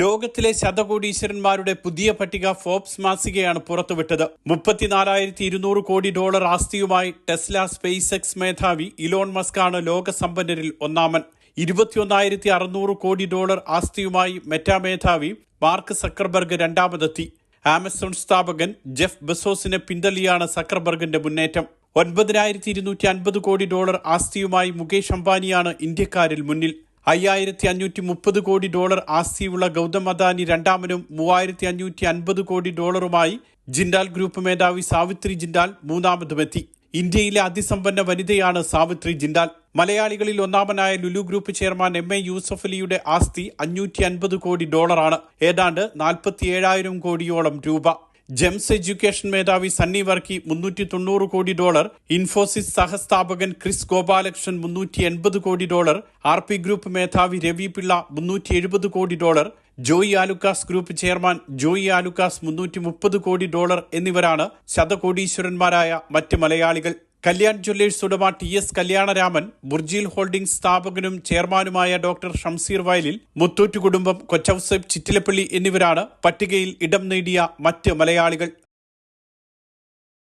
ലോകത്തിലെ ശതകോടീശ്വരന്മാരുടെ പുതിയ പട്ടിക ഫോബ്സ് മാസികയാണ് പുറത്തുവിട്ടത്. മുപ്പത്തിനാലായിരത്തി ഇരുന്നൂറ് കോടി ഡോളർ ആസ്തിയുമായി ടെസ്ല സ്പേസ് എക്സ് മേധാവി ഇലോൺ മസ്കാണ് ലോകസമ്പന്നരിൽ ഒന്നാമൻ. ഇരുപത്തിയൊന്നായിരത്തി അറുന്നൂറ് കോടി ഡോളർ ആസ്തിയുമായി മെറ്റാ മേധാവി മാർക്ക് സക്കർബർഗ് രണ്ടാമതെത്തി. ആമസോൺ സ്ഥാപകൻ ജെഫ് ബെസോസിനെ പിന്തള്ളിയാണ് സക്കർബർഗിന്റെ മുന്നേറ്റം. ഒൻപതിനായിരത്തി ഇരുന്നൂറ്റി അൻപത് കോടി ഡോളർ ആസ്തിയുമായി മുകേഷ് അംബാനിയാണ് ഇന്ത്യക്കാരിൽ മുന്നിൽ. അയ്യായിരത്തി അഞ്ഞൂറ്റി മുപ്പത് കോടി ഡോളർ ആസ്തിയുള്ള ഗൗതം അദാനി രണ്ടാമനും മൂവായിരത്തി അഞ്ഞൂറ്റി അൻപത് കോടി ഡോളറുമായി ജിൻഡാൽ ഗ്രൂപ്പ് മേധാവി സാവിത്രി ജിൻഡാൽ മൂന്നാമതുമെത്തി. ഇന്ത്യയിലെ അതിസമ്പന്ന വനിതയാണ് സാവിത്രി ജിൻഡാൽ. മലയാളികളിൽ ഒന്നാമനായ Lulu group chairman M A Yusuff അലിയുടെ ആസ്തി അഞ്ഞൂറ്റി അൻപത് കോടി ഡോളറാണ്. ഏതാണ്ട് നാൽപ്പത്തിയേഴായിരം കോടിയോളം രൂപ. ജെംസ് എഡ്യൂക്കേഷൻ മേധാവി സണ്ണി വർക്കി മുന്നൂറ്റി തൊണ്ണൂറ് കോടി ഡോളർ ഇൻഫോസിസ് സഹസ്ഥാപകൻ ക്രിസ് ഗോപാലകൃഷ്ണൻ മുന്നൂറ്റി എൺപത് കോടി ഡോളർ ആർ പി ഗ്രൂപ്പ് മേധാവി രവി പിള്ള മുന്നൂറ്റി എഴുപത് കോടി dollar Joy Alukkas group chairman Joy Alukkas മുന്നൂറ്റി മുപ്പത് കോടി ഡോളർ എന്നിവരാണ് ശതകോടീശ്വരന്മാരായ മറ്റ് മലയാളികൾ കല്യാൺ ജ്വല്ലേഴ്സ് ഉടമ T S Kalyanaraman Burjeel holdings സ്ഥാപകനും ചെയർമാനുമായ ഡോക്ടർ ഷംസീർ വയലിൽ മുത്തൂറ്റ് കുടുംബം കൊച്ചൌസേബ് ചിറ്റിലപ്പള്ളി എന്നിവരാണ് പട്ടികയിൽ ഇടം നേടിയ മറ്റ് മലയാളികൾ